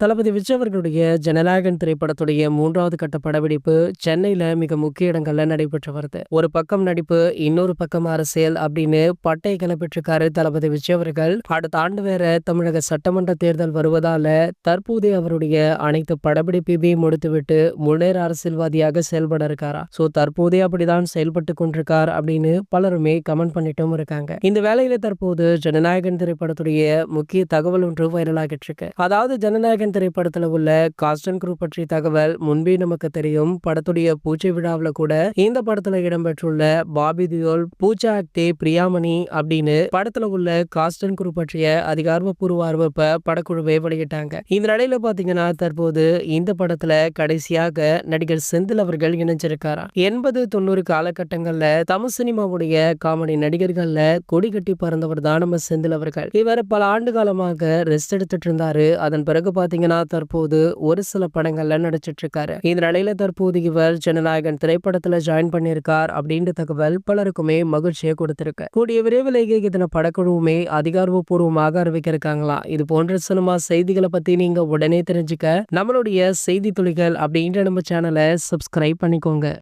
தளபதி விஜய் அவர்களுடைய ஜனநாயகன் திரைப்படத்துடைய மூன்றாவது கட்ட படப்பிடிப்பு சென்னையில மிக முக்கிய இடங்கள்ல நடைபெற்று வருது. ஒரு பக்கம் நடிப்பு இன்னொரு பக்கம் அரசியல் அப்படின்னு பட்டை கிளப்பிட்டிருக்காரு தளபதி விஜய் அவர்கள். அடுத்த ஆண்டு வேற தமிழக சட்டமன்ற தேர்தல் வருவதால தற்போதைய அவருடைய அனைத்து படப்பிடிப்பையும் முடித்துவிட்டு முன்னேற அரசியல்வாதியாக செயல்பட இருக்காரா? சோ தற்போதைய அப்படிதான் செயல்பட்டு கொண்டிருக்கார் அப்படின்னு பலருமே கமெண்ட் பண்ணிட்டும் இருக்காங்க. இந்த வேலையில தற்போது ஜனநாயகன் திரைப்படத்துடைய முக்கிய தகவல் ஒன்று வைரலாகிட்டு இருக்கு. அதாவது ஜனநாயகன் திரைப்படத்துல உள்ள காஸ்டன் குரூப் பற்றிய தகவல் முன்பே நமக்கு தெரியும். படத்துடைய பூச்சை விழாவில் கூட இந்த படத்துல இடம்பெற்றுள்ள பாபி தியோல் பூஜா ஆக்டே பிரியாமணி அப்படின்னு படத்துல உள்ள காஸ்டன் குரூப் பற்றிய அதிகாரப்பூர்வ அறிவிப்பை படக்குழுவை வெளியிட்டாங்க. இந்த நிலையில பாத்தீங்கன்னா தற்போது இந்த படத்துல கடைசியாக நடிகர் செந்தில் அவர்கள் இணைஞ்சிருக்காரா? எண்பது தொண்ணூறு காலகட்டங்கள்ல தமிழ் சினிமாவுடைய காமெடி நடிகர்கள்ல கொடி கட்டி பறந்தவர் தான் நம்ம செந்தில் அவர்கள். இவர் பல ஆண்டு காலமாக ரெஸ்ட் எடுத்துட்டு இருந்தாரு. அதன் பிறகு பாத்தீங்கன்னா தற்போது ஒரு சில படங்கள்ல நடிச்சிட்டு இருக்காரு இந்த நிலையில தற்போது இவர் ஜனநாயகன் திரைப்படத்துல ஜாயின் பண்ணியிருக்கார் அப்படின்ற தகவல் பலருக்குமே மகிழ்ச்சியை கொடுத்திருக்கு. கூடிய விரைவிலேயே இதன படக்குழுவுமே அதிகாரப்பூர்வமாக அறிவிக்க இருக்காங்களா இது போன்ற சினிமா செய்திகளை பத்தி நீங்க உடனே தெரிஞ்சுக்க நம்மளுடைய செய்தி துளிகள் அப்படின்ற நம்ம சேனலை சப்ஸ்கிரைப் பண்ணிக்கோங்க.